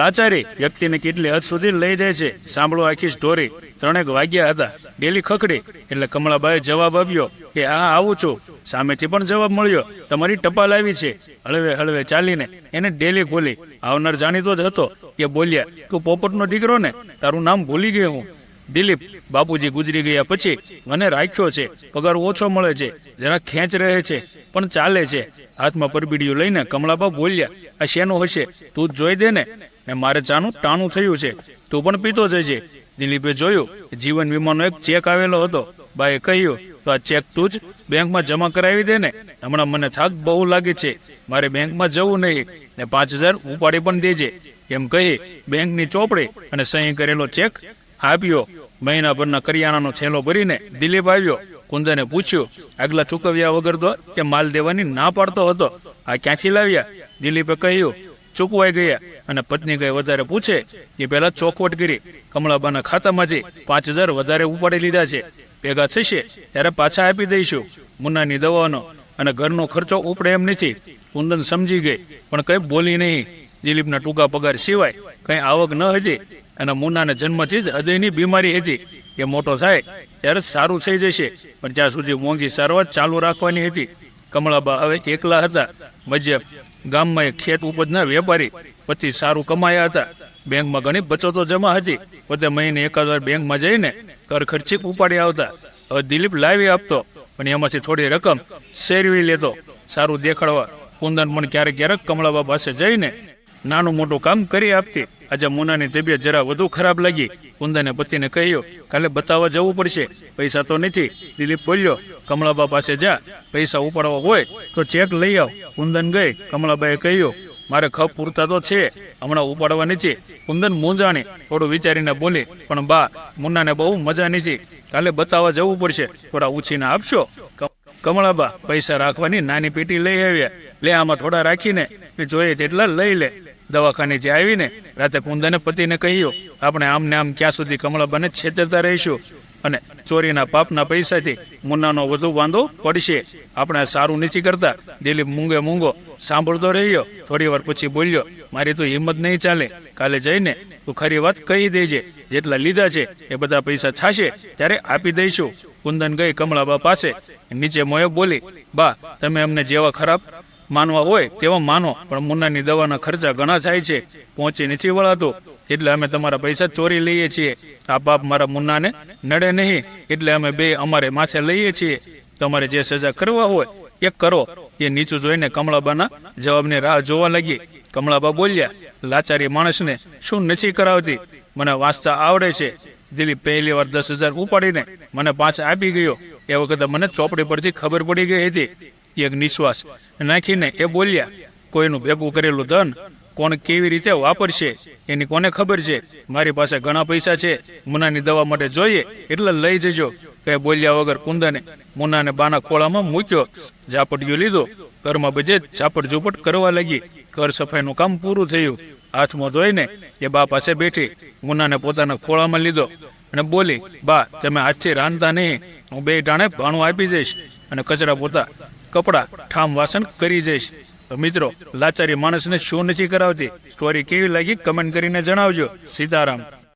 લાચારી વ્યક્તિને કેટલી હદ સુધી લઈ જાય છે? સાંભળો આખી સ્ટોરી ત્રણેક વાગ્યા હતા. ડેલી ખખડી. એટલે કમળાબાએ જવાબ આપ્યો કે આ આવું છું. સામેથી પણ જવાબ મળ્યો, તમારી ટપાલ આવી છે. હળવે હળવે ચાલીને એને ડેલી ખોલી. આવનાર જાણીતો જ હતો કે, બોલ્યા, તું પોપટનો દીકરો ને? તારું નામ ભૂલી ગયો હું. દિલીપ બાપુજી ગુજરી ગયા પછી મને રાખ્યો છે, પગાર ઓછો મળે છે જરા ખેંચ રહે છે, પણ ચાલે છે. હાથમાં પરબીડિયું લઈને કમળાબા બોલ્યા, આ શેનું હશે? તું જોઈ દે ને. ને મારે ચાનું ટાણું થયું છે. તું પણ પીતો જજે. દિલીપે જોયું જીવન વીમાનો એક ચેક આવેલો હતો. બાએ કહ્યું, તો આ ચેક તું જ બેંકમાં જમા કરાવી દે ને. હમણાં મને થાક બહુ લાગે છે. મારે બેંકમાં જવું નહીં. ને પાંચ હજાર ઉપાડી પણ દેજે. એમ કહી બેંકની ચોપડી અને સહી કરેલો ચેક આપ્યો. મહિનાભરના કરિયાણાનો છેલ્લો ભરીને દિલીપ આવ્યો. કુંદને પૂછ્યું, આગલા ચૂકવ્યા વગર તો તે માલ દેવાની ના પાડતો હતો. આ ક્યાંથી લાવ્યા? દિલીપે કહ્યું, ચૂકવાઈ ગયા. અને પત્ની ગઈ વધારે પૂછે, એ પહેલા ચોખવટ કરી. કમળાબાના ખાતામાંથી પાંચ હજાર વધારે ઉપાડી લીધા છે. ભેગા થશે ત્યારે પાછા આપી દઈશું. મુન્નાની દવાનો અને ઘરનો ખર્ચો ઉપડે એમ નથી. કુંદન સમજી ગઈ, પણ કઈ બોલી નહીં. દિલીપના ટૂંકા પગાર સિવાય કઈ આવક ન હતી. અને મુનાને જન્મથી જ હૃદયની બીમારી હતી. કે મોટો થાય ત્યારે સારું થઈ જશે. પણ ત્યાં સુધી મોંઘી સારવાર ચાલુ રાખવાની હતી, કમળાબા હવે એકલા હતા. મજે ગામમાં એક ખેત ઉપજના વેપારી પછી સારું કમાયા હતા. બેંકમાં ઘણી બચતો જમા હતી. પોતે મહિને એકાદ વાર બેંકમાં જઈને ઘર ખર્ચી ઉપાડી આવતા. હવે દિલીપ લાવી આપતો પણ એમાંથી થોડી રકમ શેરવી લેતો. સારું દેખાડવા કુંદન પણ ક્યારેક ક્યારેક કમળાબા પાસે જઈને નાનું મોટું કામ કરી આપતી. આજે મુનાની તબિયત જરા વધુ ખરાબ લાગી. કુંદને પતિને કહ્યું, કાલે બતાવવા જવું પડશે. પૈસા તો નથી. દિલીપ બોલ્યો કમળાબા પાસે જા. પૈસા ઉપાડવા હોય તો ચેક લઈ આવ. કુંદન ગઈ. કમળાબાએ કહ્યું, મારે ખપ પૂરતા તો છે. હમણાં ઉપાડવા નથી. કુંદન મૂંઝાણી થોડું વિચારીને બોલી, પણ બા, મુન્નાને બહુ મજા નથી. કાલે બતાવવા જવું પડશે. થોડા ઉછીને આપશો? કમળાબા પૈસા રાખવાની નાની પેટી લઈ આવ્યા. લે, આમાં થોડા રાખીને. જોઈએ તેટલા લઈ લે. દવાખાને જે આવીને રાતે કુંદને પતિને કહ્યું, આપણે આમને આમ ક્યાં સુધી કમળા બને છેતરતા રહીશું? અને ચોરીના પાપના પૈસાથી મુન્નાનો વધુ વાંધો પડશે. આપણે સારું નથી કરતા. દિલીપ મૂંગે મૂંગો સાંભળતો રહ્યો. થોડી વાર પછી બોલ્યો, મારી તો હિંમત નહીં ચાલે. કાલે જઈને તું ખરી વાત કહી દેજે. જેટલા લીધા છે એ બધા પૈસા થાશે, ત્યારે આપી દઈશું. કુંદન ગઈ કમળાબા પાસે. નીચે મોયો બોલી, બા, તમે અમને જેવા ખરાબ માનવા હોય તેવા માનો, પણ મુન્નાની દવાના ખર્ચા ઘણા થાય છે, પહોંચી નથી વળાતો. એટલે અમે તમારા પૈસા ચોરી લઈએ છીએ. આ પાપ મારા મુન્નાને નડે નહીં. એટલે અમે બે અમારે માથે લઈએ છીએ. તમારે જે સજા કરવા હોય એ કરો. એ નીચું જોઈને કમળાબાના જવાબની રાહ જોવા લાગી. કમળાબા બોલ્યા, લાચારી માણસને શું નથી કરાવતી? મને વાંચતા આવડે છે. દિલીપ પહેલી વાર દસ હજાર ઉપાડીને મને પાછા આપી ગયો. એ વખતે મને ચોપડી પરથી ખબર પડી ગઈ હતી. એક નિશ્વાસ નાખીને એ બોલ્યા, કોઈનું ભેગું કરેલું ધન કોણ કેવી રીતે વાપરશે? એની કોને ખબર છે? મારી પાસે ઘણા પૈસા છે. મુનાની દવા માટે જોઈએ, એટલે લઈ જજો. કઈ બોલ્યા વગર કુંદને મુનાને બાના ખોળામાં મૂક્યો. ઝાપટીયું લીધો. ઘરમાં બજે ઝાપટ ઝૂપટ કરવા લાગી. ઘર સફાઈનું કામ પૂરું થયું. હાથમાં ધોઈને એ બા પાસે બેઠી. મુનાને પોતાના ખોળામાં લીધો અને બોલી, બા, તમે આજથી રાંધતા નહીં. હું બે ટાણે ભાણું આપી જઈશ અને કચરા પોતા કપડા ઠામ વાસણ કરી જઈશ. મિત્રો, લાચારી માણસને શું નથી કરાવતી? સ્ટોરી કેવી લાગી? કમેન્ટ કરીને જણાવજો. સીતારામ.